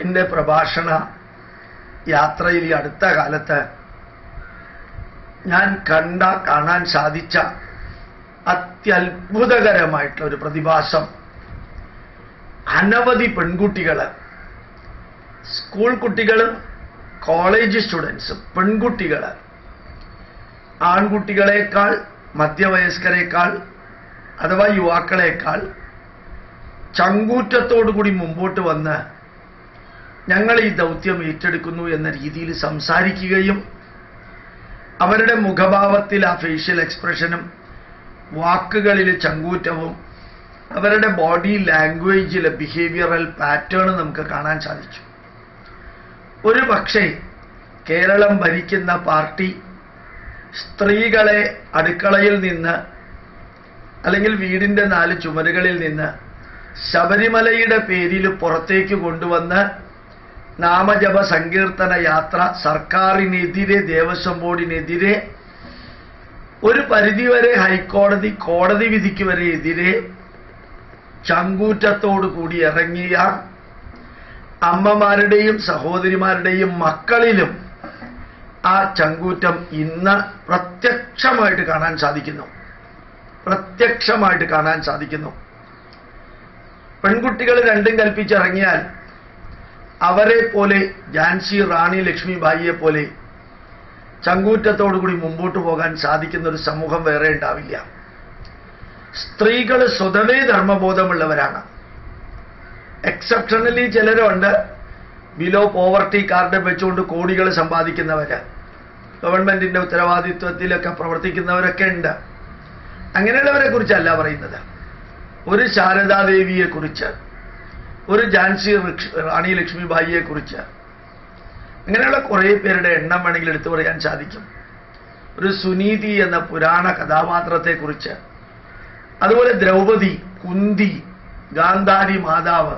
എന്റെ പ്രഭാഷണ യാത്രയിൽ ഈ അടുത്ത കാലത്ത് ഞാൻ കണ്ട കാണാൻ സാധിച്ച അത്യത്ഭുതകരമായിട്ടുള്ള ഒരു പ്രതിഭാസം അനവധി പെൺകുട്ടികൾ സ്കൂൾ കുട്ടികളും കോളേജ് സ്റ്റുഡൻസും പെൺകുട്ടികൾ ആൺകുട്ടികളെക്കാൾ മധ്യവയസ്കരെക്കാൾ അഥവാ യുവാക്കളെക്കാൾ ചങ്കൂറ്റത്തോടുകൂടി മുമ്പോട്ട് വന്ന് ഞങ്ങൾ ഈ ദൗത്യം ഏറ്റെടുക്കുന്നു എന്ന രീതിയിൽ സംസാരിക്കുകയും അവരുടെ മുഖഭാവത്തിൽ ആ ഫേഷ്യൽ എക്സ്പ്രഷനും വാക്കുകളിൽ ചങ്കൂറ്റവും അവരുടെ ബോഡി ലാംഗ്വേജിലെ ബിഹേവിയറൽ പാറ്റേൺ നമുക്ക് കാണാൻ സാധിച്ചു. ഒരു പക്ഷേ കേരളം ഭരിക്കുന്ന പാർട്ടി സ്ത്രീകളെ അടുക്കളയിൽ നിന്ന് അല്ലെങ്കിൽ വീടിന്റെ നാല് ചുമരുകളിൽ നിന്ന് ശബരിമലയുടെ പേരിൽ പുറത്തേക്ക് കൊണ്ടുവന്ന് നാമജപ സങ്കീർത്തന യാത്ര സർക്കാരിനെതിരെ ദേവസ്വം ബോർഡിനെതിരെ ഒരു പരിധിവരെ ഹൈക്കോടതി കോടതി വിധിക്ക് വരെ എതിരെ ചങ്കൂറ്റത്തോടു കൂടി ഇറങ്ങിയ അമ്മമാരുടെയും സഹോദരിമാരുടെയും മക്കളിലും ആ ചങ്കൂറ്റം ഇന്ന് പ്രത്യക്ഷമായിട്ട് കാണാൻ സാധിക്കുന്നു. പ്രത്യക്ഷമായിട്ട് കാണാൻ സാധിക്കുന്നു. പെൺകുട്ടികൾ രണ്ടും കൽപ്പിച്ചിറങ്ങിയാൽ അവരെ പോലെ ഝാൻസി റാണി ലക്ഷ്മിബായിയെ പോലെ ചങ്കൂറ്റത്തോടുകൂടി മുമ്പോട്ട് പോകാൻ സാധിക്കുന്ന ഒരു സമൂഹം വേറെ ഉണ്ടാവില്ല. സ്ത്രീകൾ സ്വതവേ ധർമ്മബോധമുള്ളവരാണ്. എക്സെപ്ഷണലി ചിലരുണ്ട് ബിലോ പോവർട്ടി കാർഡ് വെച്ചുകൊണ്ട് കോടികൾ സമ്പാദിക്കുന്നവര്. ഗവൺമെന്റിന്റെ ഉത്തരവാദിത്വത്തിലൊക്കെ പ്രവർത്തിക്കുന്നവരൊക്കെ ഉണ്ട്. അങ്ങനെയുള്ളവരെ കുറിച്ചല്ല പറയുന്നത്. ഒരു ശാരദാദേവിയെ കുറിച്ച് ഒരു ജാൻസി റാണി ലക്ഷ്മിബായിയെ കുറിച്ച്. അങ്ങനെയുള്ള കുറേ പേരുടെ എണ്ണം വേണമെങ്കിൽ എടുത്തു പറയാൻ സാധിക്കും. ഒരു സുനീതി എന്ന പുരാണ കഥാപാത്രത്തെക്കുറിച്ച്. അതുപോലെ ദ്രൗപദി കുന്തി ഗാന്ധാരി മാതാവ്.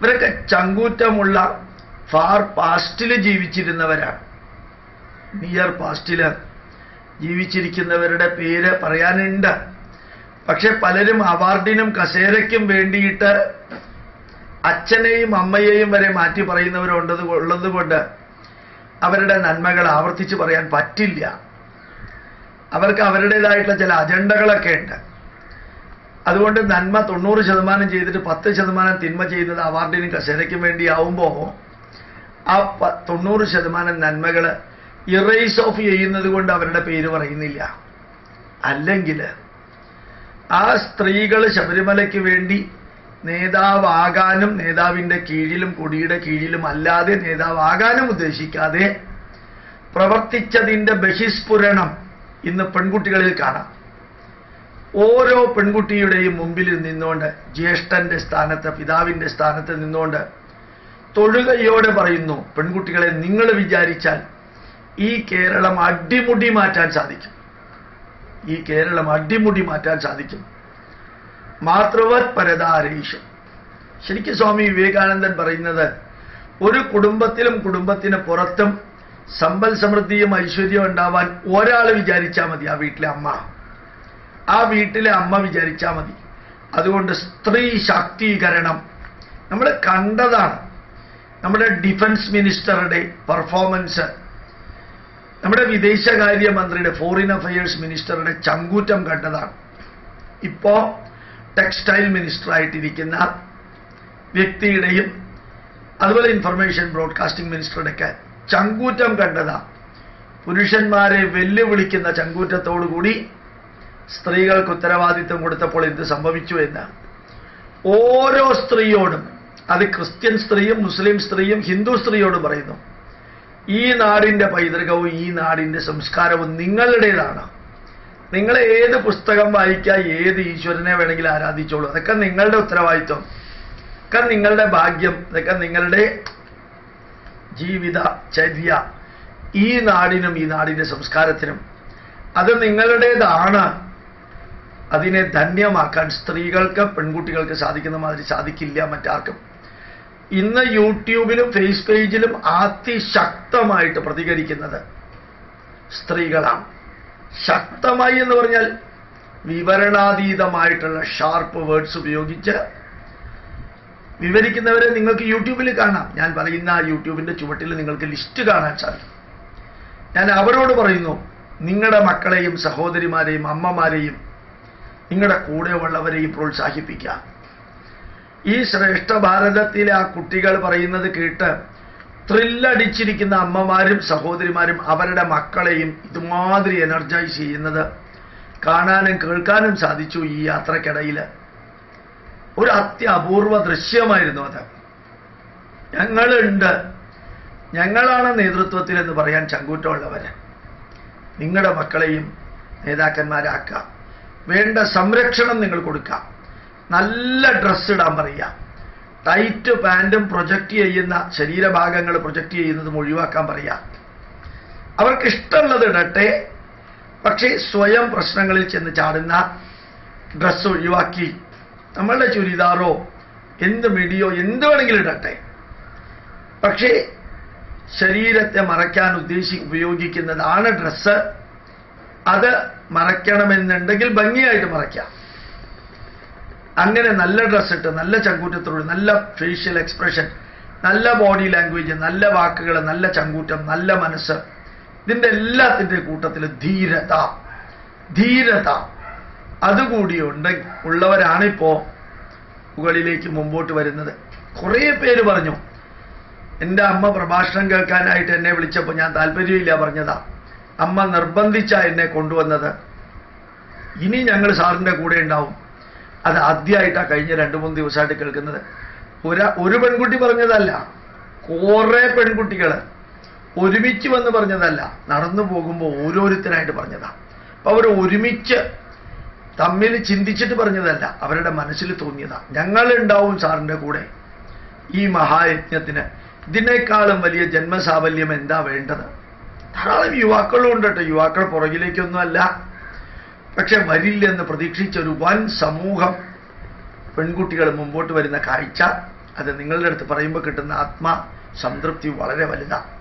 ഇവരൊക്കെ ചങ്കൂറ്റമുള്ള ഫാർ പാസ്റ്റിൽ ജീവിച്ചിരുന്നവരാണ്. നിയർ പാസ്റ്റിൽ ജീവിച്ചിരിക്കുന്നവരുടെ പേര് പറയാനുണ്ട്. പക്ഷെ പലരും അവാർഡിനും കസേരയ്ക്കും വേണ്ടിയിട്ട് അച്ഛനെയും അമ്മയെയും വരെ മാറ്റി പറയുന്നവരുണ്ടത് ഉള്ളത് കൊണ്ട് അവരുടെ നന്മകൾ ആവർത്തിച്ച് പറയാൻ പറ്റില്ല. അവർക്ക് അവരുടേതായിട്ടുള്ള ചില അജണ്ടകളൊക്കെ ഉണ്ട്. അതുകൊണ്ട് നന്മ തൊണ്ണൂറ് ശതമാനം ചെയ്തിട്ട് പത്ത് ശതമാനം തിന്മ ചെയ്യുന്നത് അവാർഡിനും കസേരയ്ക്കും വേണ്ടിയാവുമ്പോൾ ആ പ- തൊണ്ണൂറ് ശതമാനം നന്മകൾ ഇറേസ് ഓഫ് ചെയ്യുന്നത് കൊണ്ട് അവരുടെ പേര് പറയുന്നില്ല. അല്ലെങ്കിൽ ആ സ്ത്രീകൾ ശബരിമലയ്ക്ക് വേണ്ടി നേതാവാകാനും നേതാവിന്റെ കീഴിലും കൊടിയുടെ കീഴിലും അല്ലാതെ നേതാവാകാനും ഉദ്ദേശിക്കാതെ പ്രവർത്തിച്ചതിന്റെ ബഹിസ്ഫുരണം ഇന്ന് പെൺകുട്ടികളിൽ കാണാം. ഓരോ പെൺകുട്ടിയുടെയും മുമ്പിൽ നിന്നുകൊണ്ട് ജ്യേഷ്ഠന്റെ സ്ഥാനത്ത് പിതാവിന്റെ സ്ഥാനത്ത് നിന്നുകൊണ്ട് തൊഴുകയോടെ പറയുന്നു പെൺകുട്ടികളെ നിങ്ങൾ വിചാരിച്ചാൽ ഈ കേരളം അടിമുടി മാറ്റാൻ സാധിക്കും. ഈ കേരളം അടിമുടി മാറ്റാൻ സാധിക്കും. മാതൃവത് പരതാരേഷു ശരിക്കും സ്വാമി വിവേകാനന്ദൻ പറയുന്നത് ഒരു കുടുംബത്തിലും കുടുംബത്തിന് പുറത്തും സമ്പൽ സമൃദ്ധിയും ഐശ്വര്യവും ഉണ്ടാവാൻ ഒരാൾ വിചാരിച്ചാൽ മതി ആ വീട്ടിലെ അമ്മ. ആ വീട്ടിലെ അമ്മ വിചാരിച്ചാൽ മതി. അതുകൊണ്ട് സ്ത്രീ ശാക്തീകരണം നമ്മൾ കണ്ടതാണ്. നമ്മുടെ ഡിഫൻസ് മിനിസ്റ്ററുടെ പെർഫോമൻസ് നമ്മുടെ വിദേശകാര്യമന്ത്രിയുടെ ഫോറിൻ അഫയേഴ്സ് മിനിസ്റ്ററുടെ ചങ്കൂറ്റം കണ്ടതാണ്. ഇപ്പോ ടെക്സ്റ്റൈൽ മിനിസ്റ്റർ ആയിട്ടിരിക്കുന്ന വ്യക്തിയുടെയും അതുപോലെ ഇൻഫർമേഷൻ ബ്രോഡ്കാസ്റ്റിംഗ് മിനിസ്റ്ററുടെ ഒക്കെ ചങ്കൂറ്റം കണ്ടതാ. പുരുഷന്മാരെ വെല്ലുവിളിക്കുന്ന ചങ്കൂറ്റത്തോടുകൂടി സ്ത്രീകൾക്ക് ഉത്തരവാദിത്വം കൊടുത്തപ്പോൾ എന്ത് സംഭവിച്ചു എന്ന്. ഓരോ സ്ത്രീയോടും അത് ക്രിസ്ത്യൻ സ്ത്രീയും മുസ്ലിം സ്ത്രീയും ഹിന്ദു സ്ത്രീയോടും പറയുന്നു ഈ നാടിന്റെ പൈതൃകവും ഈ നാടിന്റെ സംസ്കാരവും നിങ്ങളുടേതാണ്. നിങ്ങൾ ഏത് പുസ്തകം വായിക്കുക ഏത് ഈശ്വരനെ വേണമെങ്കിൽ ആരാധിച്ചോളൂ. അതൊക്കെ നിങ്ങളുടെ ഉത്തരവാദിത്വം. ഒക്കെ നിങ്ങളുടെ ഭാഗ്യം. ഇതൊക്കെ നിങ്ങളുടെ ജീവിത ചര്യ. ഈ നാടിനും ഈ നാടിന്റെ സംസ്കാരത്തിനും. അത് നിങ്ങളുടേതാണ്. അതിനെ ധന്യമാക്കാൻ സ്ത്രീകൾക്ക് പെൺകുട്ടികൾക്ക് സാധിക്കുന്ന മാതിരി സാധിക്കില്ല മറ്റാർക്കും. ഇന്ന് യൂട്യൂബിലും ഫേസ് പേജിലും അതിശക്തമായിട്ട് പ്രതികരിക്കുന്നത് സ്ത്രീകളാണ്. ശക്തമായി എന്ന് പറഞ്ഞാൽ വിവരണാതീതമായിട്ടുള്ള ഷാർപ്പ് വേർഡ്സ് ഉപയോഗിച്ച് വിവരിക്കുന്നവരെ നിങ്ങൾക്ക് യൂട്യൂബിൽ കാണാം. ഞാൻ പറയുന്ന ആ യൂട്യൂബിന്റെ ചുവട്ടിൽ നിങ്ങൾക്ക് ലിസ്റ്റ് കാണാൻ സാധിക്കും. ഞാൻ അവരോട് പറയുന്നു നിങ്ങളുടെ മക്കളെയും സഹോദരിമാരെയും അമ്മമാരെയും നിങ്ങളുടെ കൂടെയുള്ളവരെയും പ്രോത്സാഹിപ്പിക്കുക. ഈ ശ്രേഷ്ഠ ഭാരതത്തിലെ ആ കുട്ടികൾ പറയുന്നത് കേട്ട് ത്രില്ലടിച്ചിരിക്കുന്ന അമ്മമാരും സഹോദരിമാരും അവരുടെ മക്കളെയും ഇതുമാതിരി എനർജൈസ് ചെയ്യുന്നത് കാണാനും കേൾക്കാനും സാധിച്ചു ഈ യാത്രക്കിടയിൽ ഒരു അത്യപൂർവ ദൃശ്യമായിരുന്നു അത്. ഞങ്ങളുണ്ട്. ഞങ്ങളാണ് നേതൃത്വത്തിൽ എന്ന് പറയാൻ ചങ്കൂറ്റമുള്ളവർ നിങ്ങളുടെ മക്കളെയും നേതാക്കന്മാരാക്കുക. വേണ്ട സംരക്ഷണം നിങ്ങൾ കൊടുക്കുക. നല്ല ഡ്രസ്സ് ഇടാൻ പറയുക. ടൈറ്റ് പാന്റും പ്രൊജക്റ്റ് ചെയ്യുന്ന ശരീരഭാഗങ്ങൾ പ്രൊജക്റ്റ് ചെയ്യുന്നതും ഒഴിവാക്കാൻ പറയാം. അവർക്ക് ഇഷ്ടമുള്ളത് ഇടട്ടെ പക്ഷേ സ്വയം പ്രശ്നങ്ങളിൽ ചെന്ന് ചാടുന്ന ഡ്രസ്സ് ഒഴിവാക്കി നമ്മളുടെ ചുരിദാറോ എന്ത് മിടിയോ എന്ത് വേണമെങ്കിലും ഇടട്ടെ. പക്ഷേ ശരീരത്തെ മറയ്ക്കാൻ ഉദ്ദേശി ഉപയോഗിക്കുന്നതാണ് ഡ്രസ്സ് അത് മറയ്ക്കണമെന്നുണ്ടെങ്കിൽ ഭംഗിയായിട്ട് മറയ്ക്കാം. അങ്ങനെ നല്ല ഡ്രസ്സ് ഇട്ട് നല്ല ചങ്കൂറ്റത്തോട് നല്ല ഫേഷ്യൽ എക്സ്പ്രഷൻ നല്ല ബോഡി ലാംഗ്വേജ് നല്ല വാക്കുകൾ നല്ല ചങ്കൂറ്റം നല്ല മനസ്സ്. ഇതിന്റെ എല്ലാത്തിന്റെ കൂട്ടത്തിൽ ധീരത ധീരത. അതുകൂടി ഉണ്ട് ഉള്ളവരാണിപ്പോ മുകളിലേക്ക് മുമ്പോട്ട് വരുന്നത്. കുറേ പേര് പറഞ്ഞു എന്റെ അമ്മ പ്രഭാഷണം കേൾക്കാനായിട്ട് എന്നെ വിളിച്ചപ്പോൾ ഞാൻ താല്പര്യമില്ല പറഞ്ഞതാ. അമ്മ നിർബന്ധിച്ച എന്നെ കൊണ്ടുവന്നത്. ഇനി ഞങ്ങൾ സാറിന്റെ കൂടെ ഉണ്ടാവും. അത് ആദ്യമായിട്ടാണ് കഴിഞ്ഞ രണ്ട് മൂന്ന് ദിവസമായിട്ട് കേൾക്കുന്നത്. ഒരു ഒരു പെൺകുട്ടി പറഞ്ഞതല്ല. കുറേ പെൺകുട്ടികൾ ഒരുമിച്ച് വന്ന് പറഞ്ഞതല്ല. നടന്നു പോകുമ്പോൾ ഓരോരുത്തരായിട്ട് പറഞ്ഞതാ. അപ്പൊ അവർ ഒരുമിച്ച് തമ്മിൽ ചിന്തിച്ചിട്ട് പറഞ്ഞതല്ല. അവരുടെ മനസ്സിൽ തോന്നിയതാ. ഞങ്ങളുണ്ടാവും സാറിന്റെ കൂടെ. ഈ മഹായജ്ഞത്തിന് ഇതിനേക്കാളും വലിയ ജന്മസാഫല്യം എന്താ വേണ്ടത്? ധാരാളം യുവാക്കളും ഉണ്ട് കേട്ടോ. യുവാക്കൾ പുറകിലേക്കൊന്നുമല്ല. പക്ഷെ വരില്ലെന്ന് പ്രതീക്ഷിച്ച ഒരു വൻ സമൂഹം പെൺകുട്ടികൾ മുമ്പോട്ട് വരുന്ന കാഴ്ച അത് നിങ്ങളുടെ അടുത്ത് പറയുമ്പോൾ കിട്ടുന്ന ആത്മ സംതൃപ്തി വളരെ വലുതാണ്